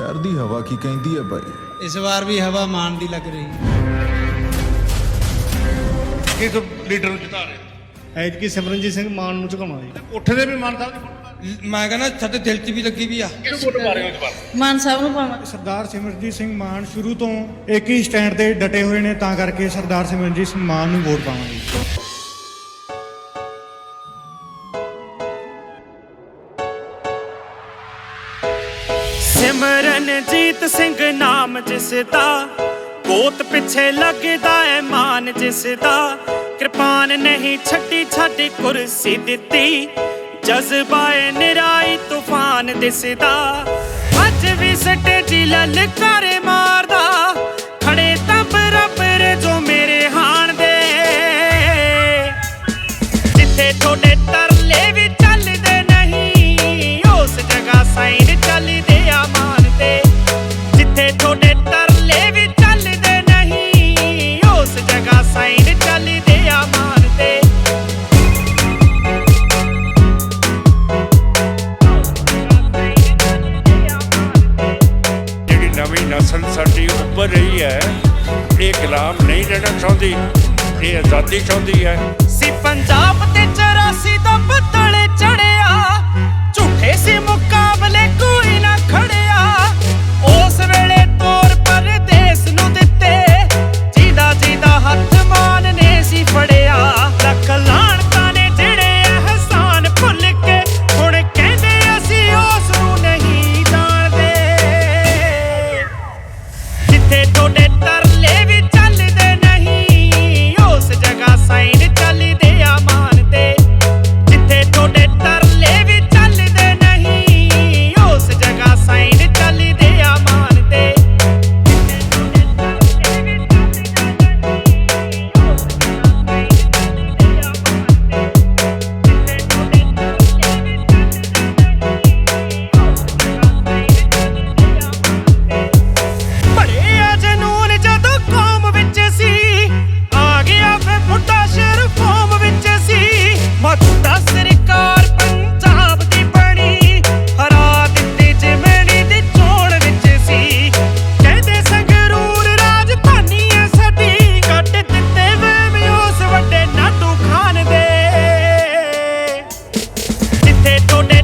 ਸ਼ਹਿਰ ਦੀ ਹਵਾ ਕੀ ਕਹਿੰਦੀ ਹੈ ਭਾਈ ਇਸ ਵਾਰ ਵੀ ਹਵਾ ਮਾਨ ਦੀ ਲੱਗ ਰਹੀ ਹੈ। ਕਿਸ ਲੀਡਰ ਨੂੰ ਜਿਤਾ ਰਹੇ? ਹੋ? ਐਤਕੀ ਸਿਮਰਨਜੀਤ ਸਿੰਘ ਮਾਨ ਨੂੰ ਝੁਕਾਉਣਾ ਜੀ ਕੋਠੇ ਦੇ ਵੀ ਮਾਨ ਸਾਹਿਬ ਦੀ ਮੈਂ ਕਹਿੰਦਾ ਸਾਡੇ ਦਿਲ 'ਚ ਵੀ ਲੱਗੀ ਵੀ ਆ। ਹੋ। ਕਿਹਨੂੰ ਪਾ ਰਹੇ ਹੋ ਇਸ ਮਾਨ ਸਾਹਿਬ ਨੂੰ ਪਾਵਾਂ। ਸਰਦਾਰ ਸਿਮਰਨਜੀਤ ਸਿੰਘ ਮਾਨ ਸ਼ੁਰੂ ਤੋਂ ਇੱਕ ਹੀ ਸਟੈਂਡ ਤੇ ਡਟੇ ਹੋਏ ਨੇ ਤਾਂ ਕਰਕੇ ਸਰਦਾਰ ਸਿਮਰਨਜੀਤ ਸਿੰਘ ਮਾਨ ਨੂੰ ਵੋਟ ਪਾਵਾਂਗੇ। ਰਣਜੀਤ ਸਿੰਘ ਨਾਮ ਜਿਸ ਦਾ ਗੋਤ ਪਿੱਛੇ ਲੱਗਦਾ ਐ ਮਾਨ ਜਿਸ ਦਾ ਕਿਰਪਾਨ ਨਹੀਂ ਛੱਡੀ ਛੱਡੀ ਕੁਰਸੀ ਦਿੱਤੀ। ਜਜ਼ਬਾਏ ਨਿਰਾਈ ਤੂਫਾਨ ਦਿਸਦਾ। ਅੱਜ ਵੀ ਸਟੇਜੀ ਲਲਕਾਰੇ ਮਾਰ ਨਸਲ ਸਾਡੀ ਉੱਪਰ ਰਹੀ ਹੈ। ਇਹ ਗੁਲਾਮ ਨਹੀਂ ਰਹਿਣਾ ਚਾਹੁੰਦੀ, ਇਹ ਆਜ਼ਾਦੀ ਚਾਹੁੰਦੀ ਹੈ। ਸੀ ਪੰਜਾਬ ਤੇ 84 ਦਾ ਬਤਲੇ tú